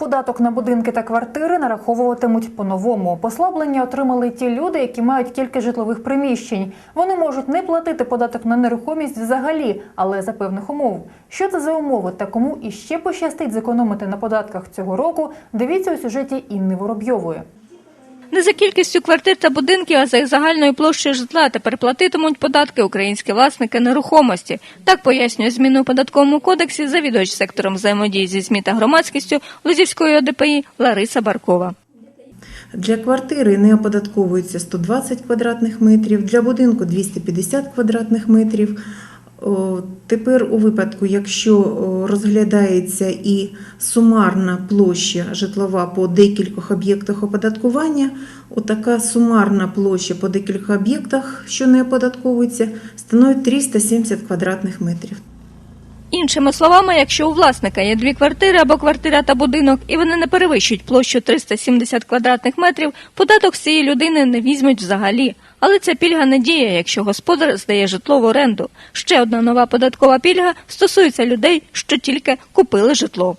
Податок на будинки та квартири нараховуватимуть по-новому. Послаблення отримали ті люди, які мають кілька житлових приміщень. Вони можуть не платити податок на нерухомість взагалі, але за певних умов. Що це за умови та кому іще пощастить зекономити на податках цього року? Дивіться у сюжеті Інни Воробйової. Не за кількістю квартир та будинків, а за загальною площею житла тепер платитимуть податки українські власники нерухомості. Так пояснює зміни у податковому кодексі завідувач сектором взаємодії зі ЗМІ та громадськістю Лозівської ОДПІ Лариса Баркова. Для квартири не оподатковується 120 квадратних метрів, для будинку 250 квадратних метрів. Тепер у випадку, якщо розглядається і сумарна площа житлова по декількох об'єктах оподаткування, отака сумарна площа по декількох об'єктах, що не оподатковується, становить 370 квадратних метрів. Іншими словами, якщо у власника є дві квартири або квартира та будинок, і вони не перевищують площу 370 квадратних метрів, податок з цієї людини не візьмуть взагалі. Але ця пільга не діє, якщо господар здає житло в оренду. Ще одна нова податкова пільга стосується людей, що тільки купили житло.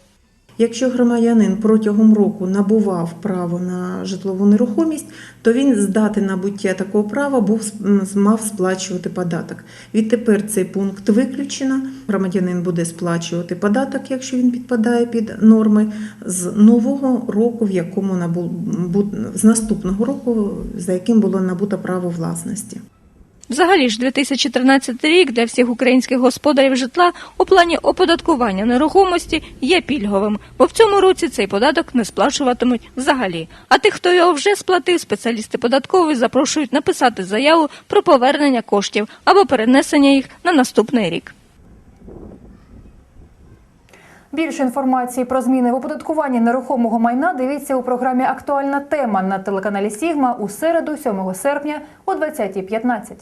Якщо громадянин протягом року набував право на житлову нерухомість, то він з дати набуття такого права був мав сплачувати податок. Відтепер цей пункт виключено. Громадянин буде сплачувати податок, якщо він підпадає під норми, з нового року, в якому набу, з наступного року, за яким було набуто право власності. Взагалі ж 2013 рік для всіх українських господарів житла у плані оподаткування нерухомості є пільговим, бо в цьому році цей податок не сплачуватимуть взагалі. А тих, хто його вже сплатив, спеціалісти податкової запрошують написати заяву про повернення коштів або перенесення їх на наступний рік. Більше інформації про зміни в оподаткуванні нерухомого майна дивіться у програмі Актуальна тема на телеканалі Сігма у середу, 7 серпня о 20.15.